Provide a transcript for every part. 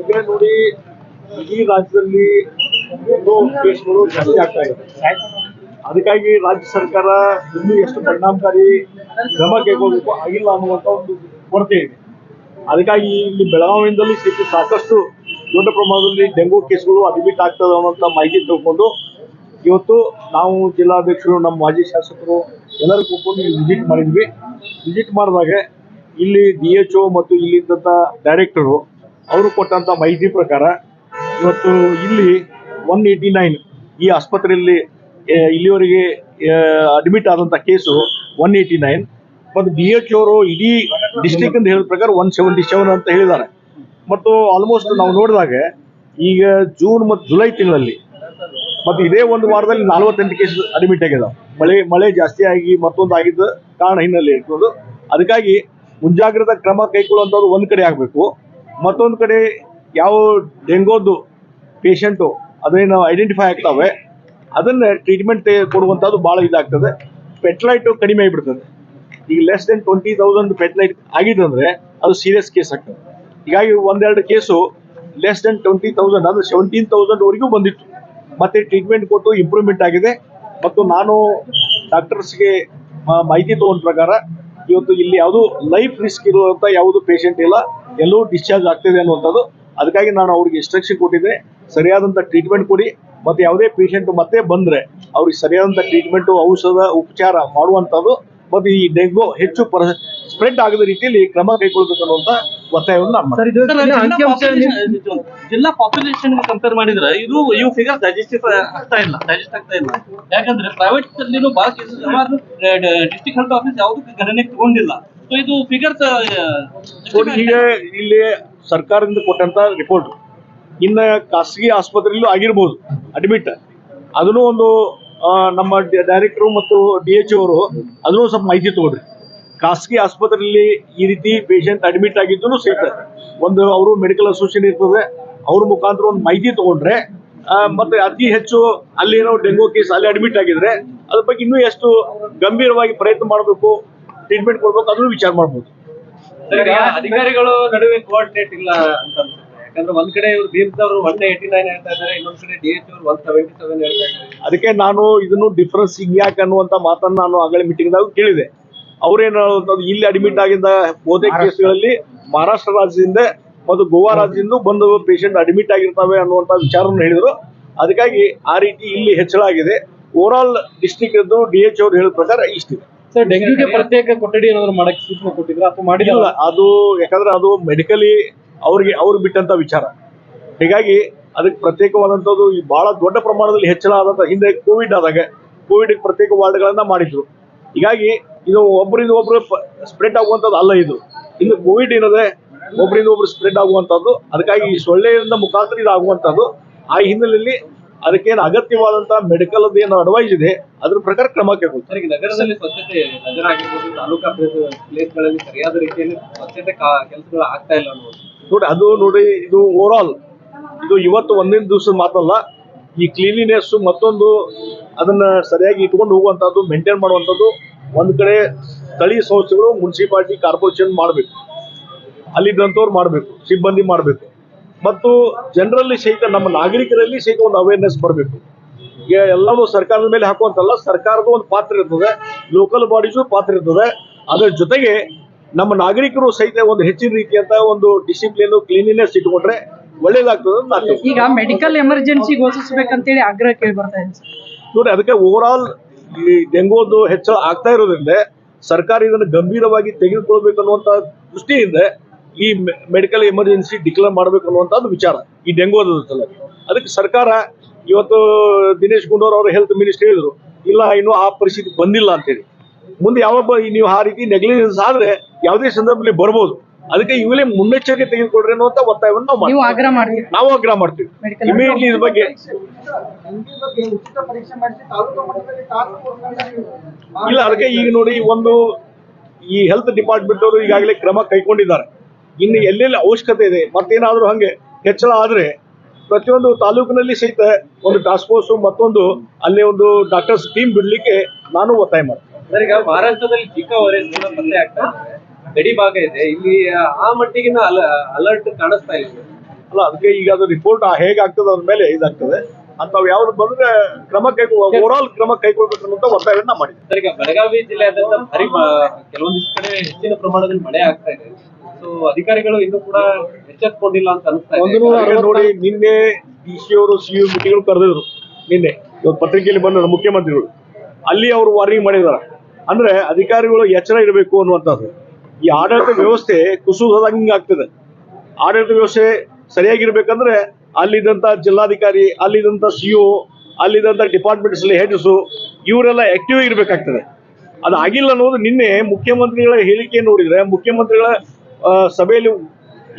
ಈಗ ನೋಡಿ ಇಡೀ ರಾಜ್ಯದಲ್ಲಿ ಕೇಸ್ಗಳು ಜಾಸ್ತಿ ಆಗ್ತಾ ಇದೆ. ಅದಕ್ಕಾಗಿ ರಾಜ್ಯ ಸರ್ಕಾರ ಇನ್ನೂ ಎಷ್ಟು ಪರಿಣಾಮಕಾರಿ ಕ್ರಮ ಕೈಗೊಳ್ಳಬೇಕು ಆಗಿಲ್ಲ ಅನ್ನುವಂಥ ಒಂದು ಕೊರತೆ ಇದೆ. ಅದಕ್ಕಾಗಿ ಇಲ್ಲಿ ಬೆಳಗಾವಿಯಿಂದಲೂ ಸಿಕ್ಕಿ ಸಾಕಷ್ಟು ದೊಡ್ಡ ಪ್ರಮಾಣದಲ್ಲಿ ಡೆಂಗು ಕೇಸ್ಗಳು ಅಡ್ಮಿಟ್ ಆಗ್ತದೆ ಅನ್ನುವಂತ ಮಾಹಿತಿ ತಿಳ್ಕೊಂಡು ಇವತ್ತು ನಾವು ಜಿಲ್ಲಾಧ್ಯಕ್ಷರು, ನಮ್ಮ ಮಾಜಿ ಶಾಸಕರು ಎಲ್ಲರೂ ಕೂತ್ಕೊಂಡು ವಿಸಿಟ್ ಮಾಡಿದ್ವಿ. ವಿಸಿಟ್ ಮಾಡಿದಾಗ ಇಲ್ಲಿ ಡಿ ಎಚ್ ಒ ಮತ್ತು ಇಲ್ಲಿದ್ದಂಥ ಡೈರೆಕ್ಟರು ಅವರು ಕೊಟ್ಟಂತ ಮಾಹಿತಿ ಪ್ರಕಾರ ಇವತ್ತು ಇಲ್ಲಿ ಒನ್ ಏಯ್ಟಿ ನೈನ್ ಈ ಆಸ್ಪತ್ರೆಯಲ್ಲಿ ಇಲ್ಲಿವರೆಗೆ ಅಡ್ಮಿಟ್ ಆದಂತ ಕೇಸು ಒನ್ ಏಯ್ಟಿ ನೈನ್ ಮತ್ತು ಡಿ ಎಚ್ ಅವರು ಇಡೀ ಡಿಸ್ಟಿಕ್ ಅಂತ ಹೇಳಿದ ಪ್ರಕಾರ ಒನ್ ಸೆವೆಂಟಿ ಸೆವೆನ್ ಅಂತ ಹೇಳಿದ್ದಾರೆ. ಮತ್ತು ಆಲ್ಮೋಸ್ಟ್ ನಾವು ನೋಡಿದಾಗ ಈಗ ಜೂನ್ ಮತ್ತು ಜುಲೈ ತಿಂಗಳಲ್ಲಿ ಮತ್ತು ಇದೇ ಒಂದು ವಾರದಲ್ಲಿ ನಲವತ್ತೆಂಟು ಕೇಸ್ ಅಡ್ಮಿಟ್ ಆಗಿದೆ ಮಳೆ ಮಳೆ ಜಾಸ್ತಿ ಆಗಿ ಮತ್ತೊಂದು ಆಗಿದ್ದ ಕಾರಣ ಹಿನ್ನೆಲೆ ಇಟ್ಕೊಂಡು ಅದಕ್ಕಾಗಿ ಮುಂಜಾಗ್ರತಾ ಕ್ರಮ ಕೈಗೊಳ್ಳುವಂಥದ್ದು ಒಂದು ಕಡೆ ಆಗಬೇಕು. ಮತ್ತೊಂದು ಕಡೆ ಯಾವ ಡೆಂಗೋದು ಪೇಷಂಟು ಅದೇನು ಐಡೆಂಟಿಫೈ ಆಗ್ತವೆ, ಅದನ್ನ ಟ್ರೀಟ್ಮೆಂಟ್ ಕೊಡುವಂಥದ್ದು ಭಾಳ ಇದಾಗ್ತದೆ. ಪೆಟ್ಲೈಟು ಕಡಿಮೆ ಆಗಿಬಿಡ್ತದೆ. ಈಗ less than twenty thousand platelet ಆಗಿದ್ದಂದ್ರೆ ಅದು ಸೀರಿಯಸ್ ಕೇಸ್ ಆಗ್ತದೆ. ಹೀಗಾಗಿ ಒಂದೆರಡು case less than twenty thousand ಅಂದರೆ ಸೆವೆಂಟೀನ್ ತೌಸಂಡ್ವರೆಗೂ ಬಂದಿತ್ತು. ಮತ್ತೆ ಟ್ರೀಟ್ಮೆಂಟ್ ಕೊಟ್ಟು ಇಂಪ್ರೂವ್ಮೆಂಟ್ ಆಗಿದೆ. ಮತ್ತು ನಾನು ಡಾಕ್ಟರ್ಸ್ಗೆ ಮಾಹಿತಿ ತಗೊಂಡ ಪ್ರಕಾರ, ಇವತ್ತು ಇಲ್ಲಿ ಯಾವುದು ಲೈಫ್ ರಿಸ್ಕ್ ಇರುವಂತ ಯಾವುದು ಪೇಷಂಟ್ ಇಲ್ಲ. ಎಲ್ಲೂ ಡಿಸ್ಚಾರ್ಜ್ ಆಗ್ತಿದೆ ಅನ್ನುವಂಥದ್ದು. ಅದಕ್ಕಾಗಿ ನಾನು ಅವ್ರಿಗೆ ಇನ್ಸ್ಟ್ರಕ್ಷನ್ ಕೊಟ್ಟಿದ್ದೆ. ಸರಿಯಾದಂಥ ಟ್ರೀಟ್ಮೆಂಟ್ ಕೊಡಿ. ಮತ್ತು ಯಾವುದೇ ಪೇಷಂಟ್ ಮತ್ತೆ ಬಂದರೆ ಅವ್ರಿಗೆ ಸರಿಯಾದಂಥ ಟ್ರೀಟ್ಮೆಂಟು ಔಷಧ ಉಪಚಾರ ಮಾಡುವಂಥದ್ದು. ಮತ್ತು ಈ ಡೆಂಗು ಹೆಚ್ಚು ಪರ ಸ್ಪ್ರೆಡ್ ಆಗದ ರೀತಿಯಲ್ಲಿ ಕ್ರಮ ಕೈಗೊಳ್ಬೇಕು ಅನ್ನುವಂಥ ಒತ್ತಾಯವನ್ನು ಜಿಲ್ಲಾ ಪಾಪ್ಯುಲೇಷನ್ ಕಂಪೇರ್ ಮಾಡಿದ್ರೆ ಇದು ಇವು ಫಿಗರ್ ಡೈಜೆಸ್ಟ್ ಆಗ್ತಾ ಇಲ್ಲ ಡೈಜೆಸ್ಟ್ ಆಗ್ತಾ ಇಲ್ಲ. ಯಾಕಂದ್ರೆ ಪ್ರೈವೇಟ್ ಅಲ್ಲಿನೂ ಬಹಳ ಕೇಸಸ್ ಡಿಸ್ಟ್ರಿಕ್ಟ್ ಹೆಲ್ತ್ ಆಫೀಸ್ ಯಾವ್ದು ಗಣನೆ ತಗೊಂಡಿಲ್ಲ. ಸೊ ಇದು ಈಗ ಇಲ್ಲಿ ಸರ್ಕಾರದಿಂದ ಕೊಟ್ಟಂತ ರಿಪೋರ್ಟ್ ಇನ್ನ ಖಾಸಗಿ ಆಸ್ಪತ್ರೆಯಲ್ಲೂ ಆಗಿರ್ಬೋದು ಅಡ್ಮಿಟ್ ಅದನ್ನು ಒಂದು ನಮ್ಮ ಡೈರೆಕ್ಟರ್ ಮತ್ತು ಡಿ ಎಚ್ ಅವರು ಅದನ್ನು ಸ್ವಲ್ಪ ಮಾಹಿತಿ ತಗೊಳ್ರಿ. ಖಾಸಗಿ ಆಸ್ಪತ್ರೆಯಲ್ಲಿ ಈ ರೀತಿ ಪೇಷಂಟ್ ಅಡ್ಮಿಟ್ ಆಗಿದ್ದು ಸಹಿತ ಒಂದು ಅವರು ಮೆಡಿಕಲ್ ಅಸೋಸಿಯೇಷನ್ ಇರ್ತದೆ ಅವ್ರ ಮುಖಾಂತರ ಒಂದು ಮಾಹಿತಿ ತಗೊಂಡ್ರೆ ಮತ್ತೆ ಅತಿ ಹೆಚ್ಚು ಅಲ್ಲಿ ಏನೋ ಡೆಂಗು ಕೇಸ್ ಅಲ್ಲಿ ಅಡ್ಮಿಟ್ ಆಗಿದ್ರೆ ಅದ್ರ ಬಗ್ಗೆ ಇನ್ನೂ ಎಷ್ಟು ಗಂಭೀರವಾಗಿ ಪ್ರಯತ್ನ ಮಾಡಬೇಕು ಟ್ರೀಟ್ಮೆಂಟ್ ಕೊಡ್ಬೇಕು ಅದನ್ನು ವಿಚಾರ ಮಾಡ್ಬೋದು. ಅಧಿಕಾರಿಗಳು ನಡುವೆ ಕೋಆರ್ಡಿನೇಟ್ ಇಲ್ಲ ಅಂತ ಅನ್ಸುತ್ತೆ. ಯಾಕಂದ್ರೆ ಒಂದ್ ಕಡೆ ಇವ್ರು ಅವರು ಒನ್ ಏಟಿ ನೈನ್ ಹೇಳ್ತಾ ಇದಾರೆ ಇನ್ನೊಂದ್ ಕಡೆ ಡಿ ಎಚ್ ಅವ್ರು ಒನ್ ಸೆವೆಂಟಿ ಸೆವೆನ್ ಹೇಳ್ತಾ ಇದ್ದಾರೆ. ಅದಕ್ಕೆ ನಾನು ಇದನ್ನು ಡಿಫ್ರೆನ್ಸ್ ಯಾಕೆ ಅನ್ನುವಂತ ಮಾತನ್ನ ನಾನು ಆಗಲೇ ಮೀಟಿಂಗ್ದಾಗ ಕೇಳಿದೆ. ಅವ್ರೇನು ಹೇಳೋದು, ಇಲ್ಲಿ ಅಡ್ಮಿಟ್ ಆಗಿದ್ದ ಬಹುತೇಕ ಕೇಸ್ಗಳಲ್ಲಿ ಮಹಾರಾಷ್ಟ್ರ ರಾಜ್ಯದಿಂದ ಮತ್ತು ಗೋವಾ ರಾಜ್ಯದಿಂದ ಬಂದು ಪೇಷಂಟ್ ಅಡ್ಮಿಟ್ ಆಗಿರ್ತಾವೆ ಅನ್ನುವಂತ ವಿಚಾರವನ್ನು ಹೇಳಿದ್ರು. ಅದಕ್ಕಾಗಿ ಆ ರೀತಿ ಇಲ್ಲಿ ಹೆಚ್ಚಳ ಆಗಿದೆ. Overall district D H ಅವ್ರು ಹೇಳಿದ ಪ್ರಕಾರ ಇಷ್ಟಿದೆ. ಡೆಂಗ್ಯೂಗೆ ಪ್ರತ್ಯೇಕ ಕೊಠಡಿ ಏನಾದ್ರು ಮಾಡಕ್ಕೆ ಸೂಚನೆ ಕೊಟ್ಟಿದ್ರ ಅಥವಾ ಮಾಡಿಲ್ಲ ಅದು ಯಾಕಂದ್ರೆ ಅದು ಮೆಡಿಕಲಿ ಅವ್ರಿಗೆ, ಅವ್ರು ಬಿಟ್ಟಂತ ವಿಚಾರ. ಹೀಗಾಗಿ ಅದಕ್ಕೆ ಪ್ರತ್ಯೇಕವಾದಂಥದ್ದು ಈ ಬಹಳ ದೊಡ್ಡ ಪ್ರಮಾಣದಲ್ಲಿ ಹೆಚ್ಚಳ ಆದಂತ ಹಿಂದೆ ಕೋವಿಡ್ ಆದಾಗ ಕೋವಿಡ್ ಪ್ರತ್ಯೇಕ ವಾರ್ಡ್ಗಳನ್ನ ಮಾಡಿದ್ರು. ಹೀಗಾಗಿ ಇದು ಒಬ್ಬರಿಂದ ಒಬ್ರು ಸ್ಪ್ರೆಡ್ ಆಗುವಂಥದ್ದು ಅಲ್ಲ ಇದು. ಇನ್ನು ಕೋವಿಡ್ ಏನದೆ ಒಬ್ಬರಿಂದ ಒಬ್ರು ಸ್ಪ್ರೆಡ್ ಆಗುವಂಥದ್ದು. ಅದಕ್ಕಾಗಿ ಈ ಸೊಳ್ಳೆಯಿಂದ ಮುಖಾಂತರ ಇದಾಗುವಂಥದ್ದು. ಆ ಹಿನ್ನೆಲೆಯಲ್ಲಿ ಅದಕ್ಕೇನು ಅಗತ್ಯವಾದಂತಹ ಮೆಡಿಕಲ್ ಏನು ಅಡ್ವೈಸ್ ಇದೆ ಅದ್ರ ಪ್ರಕಾರ ಕ್ರಮ ಕೈಗೊಳ್ತಾರೆ ನಗರದಲ್ಲಿ ಸ್ವಚ್ಛತೆ ನಗರ ಆಗಿರ್ಬೋದು ತಾಲೂಕಾ ಪ್ಲೇಸ್ಗಳಲ್ಲಿ ಸರಿಯಾದ ರೀತಿಯಲ್ಲಿ ಸ್ವಚ್ಛತೆ ಕೆಲಸಗಳು ಆಗ್ತಾ ಇಲ್ಲ ಅನ್ನೋದು. ನೋಡಿ ಅದು ನೋಡಿ ಇದು ಓವರ್ ಆಲ್ ಇದು ಇವತ್ತು ಒಂದಿನ ದಿವಸ ಮಾತಲ್ಲ ಈ ಕ್ಲೀನಿನೆಸ್ ಮತ್ತೊಂದು ಅದನ್ನ ಸರಿಯಾಗಿ ಇಟ್ಕೊಂಡು ಹೋಗುವಂತದ್ದು ಮೇಂಟೈನ್ ಮಾಡುವಂಥದ್ದು ಒಂದ್ ಕಡೆ ಸ್ಥಳೀಯ ಸಂಸ್ಥೆಗಳು ಮುನ್ಸಿಪಾಲಿಟಿ ಕಾರ್ಪೊರೇಷನ್ ಮಾಡಬೇಕು. ಅಲ್ಲಿದ್ದಂಥವ್ರು ಮಾಡಬೇಕು ಸಿಬ್ಬಂದಿ ಮಾಡಬೇಕು. ಮತ್ತು ಜನರಲ್ಲಿ ಸಹಿತ ನಮ್ಮ ನಾಗರಿಕರಲ್ಲಿ ಸಹಿತ ಒಂದು ಅವೇರ್ನೆಸ್ ಬರಬೇಕು. ಈಗ ಎಲ್ಲವೂ ಸರ್ಕಾರದ ಮೇಲೆ ಹಾಕುವಂತಲ್ಲ ಸರ್ಕಾರದ ಒಂದು ಪಾತ್ರ ಇರ್ತದೆ ಲೋಕಲ್ ಬಾಡೀಸು ಪಾತ್ರ ಇರ್ತದೆ. ಅದರ ಜೊತೆಗೆ ನಮ್ಮ ನಾಗರಿಕರು ಸಹಿತ ಒಂದು ಹೆಚ್ಚಿನ ರೀತಿಯಂತ ಒಂದು ಡಿಸಿಪ್ಲಿನ್ ಕ್ಲೀನಿನೆಸ್ ಇಟ್ಕೊಂಡ್ರೆ ಒಳ್ಳೇದಾಗ್ತದೆ ಈಗ ಮೆಡಿಕಲ್ ಎಮರ್ಜೆನ್ಸಿ ಘೋಷಿಸಬೇಕಂತೇಳಿ ಆಗ್ರಹ ಕೇಳಿ ಬರ್ತಾ ಇದೆ ನೋಡಿ ಅದಕ್ಕೆ ಓವರ್ ಆಲ್ ಈ ಡೆಂಗೋದು ಹೆಚ್ಚಳ ಆಗ್ತಾ ಇರೋದ್ರಿಂದ ಸರ್ಕಾರ ಇದನ್ನು ಗಂಭೀರವಾಗಿ ತೆಗೆದುಕೊಳ್ಬೇಕು ಅನ್ನುವಂತ ದೃಷ್ಟಿಯಿಂದ ಈ ಮೆಡಿಕಲ್ ಎಮರ್ಜೆನ್ಸಿ ಡಿಕ್ಲೇರ್ ಮಾಡಬೇಕು ಅನ್ನುವಂಥದ್ದು ವಿಚಾರ ಈ ಡೆಂಗೂ ಸಲುವಾಗಿ ಅದಕ್ಕೆ ಸರ್ಕಾರ ಇವತ್ತು ದಿನೇಶ್ ಗುಂಡೂರು ಅವರು ಹೆಲ್ತ್ ಮಿನಿಸ್ಟರ್ ಹೇಳಿದ್ರು ಇಲ್ಲ ಇನ್ನೂ ಆ ಪರಿಸ್ಥಿತಿ ಬಂದಿಲ್ಲ ಅಂತೇಳಿ. ಮುಂದೆ ಯಾವಾಗ ಬ- ನೀವು ಆ ರೀತಿ ನೆಗ್ಲಿಜೆನ್ಸ್ ಆದ್ರೆ ಯಾವುದೇ ಸಂದರ್ಭದಲ್ಲಿ ಬರ್ಬೋದು. ಅದಕ್ಕೆ ಇವಲೇ ಮುನ್ನೆಚ್ಚರಿಕೆ ತೆಗೆದುಕೊಡ್ರಿ ಅನ್ನುವಂತ ಒತ್ತಾಯವನ್ನು ನಾವು ನೀವು ಮಾಡ್ತೀವಿ. ನಾವು ಆಗ್ರಹ ಮಾಡ್ತೀವಿ. ಇಮಿಡಿಯೇಟ್ಲಿ ಇದ್ರ ಬಗ್ಗೆ ಇಲ್ಲ ಅದಕ್ಕೆ ಈಗ ನೋಡಿ ಒಂದು ಈ ಹೆಲ್ತ್ ಡಿಪಾರ್ಟ್ಮೆಂಟ್ ಅವರು ಈಗಾಗಲೇ ಕ್ರಮ ಕೈಗೊಂಡಿದ್ದಾರೆ. ಇನ್ನು ಎಲ್ಲೆಲ್ಲಿ ಅವಶ್ಯಕತೆ ಇದೆ ಮತ್ತೇನಾದ್ರೂ ಹಂಗೆ ಹೆಚ್ಚಳ ಆದ್ರೆ ಪ್ರತಿಯೊಂದು ತಾಲೂಕಿನಲ್ಲಿ ಸಹಿತ ಒಂದು ಟಾಸ್ಕ್ ಫೋರ್ಸ್ ಮತ್ತೊಂದು ಅಲ್ಲಿ ಒಂದು ಡಾಕ್ಟರ್ಸ್ ಟೀಮ್ ಬಿಡ್ಲಿಕ್ಕೆ ನಾನು ಒತ್ತಾಯ ಮಾಡ್ತೀನಿ. ಈಗ ಮಹಾರಾಷ್ಟ್ರದಲ್ಲಿ ಚಿಕ್ಕ ವೈರಸ್ ಕೂಡ ಪತ್ತೆ ಆಗ್ತಾ ಗಡಿ ಭಾಗ ಇದೆ. ಇಲ್ಲಿ ಆ ಮಟ್ಟಿಗಿನ ಅಲರ್ಟ್ ಕಾಣಿಸ್ತಾ ಇಲ್ಲ. ಅಲ್ಲ ಅದಕ್ಕೆ ಈಗ ಅದು ರಿಪೋರ್ಟ್ ಹೇಗಾಗ್ತದೆ ಅದ್ರ ಮೇಲೆ ಇದಾಗ್ತದೆ. ಅಂತಾವ್ ಯಾವ್ದು ಬಂದ್ರೆ ಕ್ರಮ ಕೈಗೊಳ್ಳ ಓವರಾಲ್ ಕ್ರಮ ಕೈಗೊಳ್ಬೇಕು ಅನ್ನೋ ಒತ್ತಾಯವನ್ನ ಮಾಡಿದ್ವಿ ಸರ್ ಈಗ ಬೆಳಗಾವಿ ಜಿಲ್ಲೆಯಾದ್ಯಂತ ಭಾರಿ ಕೆಲವೊಂದಿಷ್ಟು ಕಡೆ ಹೆಚ್ಚಿನ ಪ್ರಮಾಣದಲ್ಲಿ ಮಳೆ ಆಗ್ತಾ ಇದೆ. ಸೊ ಅಧಿಕಾರಿಗಳು ಇನ್ನೂ ಕೂಡ ಎಚ್ಚೆತ್ಕೊಂಡಿಲ್ಲ ಅಂತ ಅನಿಸ್ತಾ ನೋಡಿ ನಿನ್ನೆ ಡಿ ಸಿ ಅವರು ಸಿ ಯು ಮೀಟಿಂಗ್ ಕರೆದಿದ್ರು ನಿನ್ನೆ. ಇವತ್ತು ಪತ್ರಿಕೆಯಲ್ಲಿ ಬಂದರು ಮುಖ್ಯಮಂತ್ರಿಗಳು. ಅಲ್ಲಿ ಅವರು ವಾರ್ನಿಂಗ್ ಮಾಡಿದಾರೆ ಅಂದ್ರೆ ಅಧಿಕಾರಿಗಳು ಎಚ್ಚರ ಇರಬೇಕು ಅನ್ನುವಂಥದ್ದು. ಈ ಆಡಳಿತ ವ್ಯವಸ್ಥೆ ಕುಸುದಂಗೆ ಆಗ್ತದೆ. ಆಡಳಿತ ವ್ಯವಸ್ಥೆ ಸರಿಯಾಗಿರ್ಬೇಕಂದ್ರೆ ಅಲ್ಲಿದ್ದಂತ ಜಿಲ್ಲಾಧಿಕಾರಿ ಅಲ್ಲಿದ್ದಂತ ಸಿ ಒ ಅಲ್ಲಿದ್ದಂತ ಡಿಪಾರ್ಟ್ಮೆಂಟ್ಸ್ ಹೆಡ್ಸು ಇವರೆಲ್ಲ ಆಕ್ಟಿವ್ ಇರಬೇಕಾಗ್ತದೆ ಅದಾಗಿಲ್ಲ ಆಗಿಲ್ಲ ಅನ್ನೋದು ನಿನ್ನೆ ಮುಖ್ಯಮಂತ್ರಿಗಳ ಹೇಳಿಕೆ ನೋಡಿದ್ರೆ ಮುಖ್ಯಮಂತ್ರಿಗಳ ಸಭೆಯಲ್ಲಿ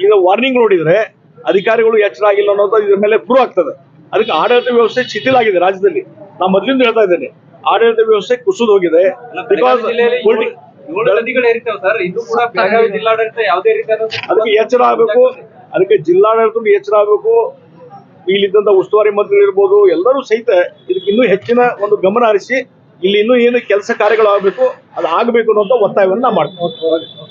ಈಗ ವಾರ್ನಿಂಗ್ ನೋಡಿದ್ರೆ ಅಧಿಕಾರಿಗಳು ಎಚ್ಚರ ಆಗಿಲ್ಲ ಅನ್ನೋದು ಇದ್ರ ಮೇಲೆ ಪ್ರೂವ್ ಆಗ್ತದೆ. ಅದಕ್ಕೆ ಆಡಳಿತ ವ್ಯವಸ್ಥೆ ಶಿಥಿಲಾಗಿದೆ ರಾಜ್ಯದಲ್ಲಿ. ನಾ ಮೊದಲಿಂದ ಹೇಳ್ತಾ ಇದ್ದೇನೆ ಆಡಳಿತ ವ್ಯವಸ್ಥೆ ಕುಸಿದು ಹೋಗಿದೆ. ಅದಕ್ಕೆ ಎಚ್ಚರ ಆಗಬೇಕು. ಅದಕ್ಕೆ ಜಿಲ್ಲಾಡಳಿತ ಎಚ್ಚರ ಆಗಬೇಕು. ಇಲ್ಲಿದ್ದಂತ ಉಸ್ತುವಾರಿ ಮಂತ್ರಿಗಳು ಇರ್ಬೋದು ಎಲ್ಲರೂ ಸಹಿತ ಇದಕ್ಕೆ ಇನ್ನೂ ಹೆಚ್ಚಿನ ಒಂದು ಗಮನ ಹರಿಸಿ ಇಲ್ಲಿ ಇನ್ನೂ ಏನು ಕೆಲಸ ಕಾರ್ಯಗಳು ಆಗಬೇಕು ಅದು ಆಗಬೇಕು ಅನ್ನೋಂಥ ಒತ್ತಾಯವನ್ನ ಮಾಡ್ತೀವಿ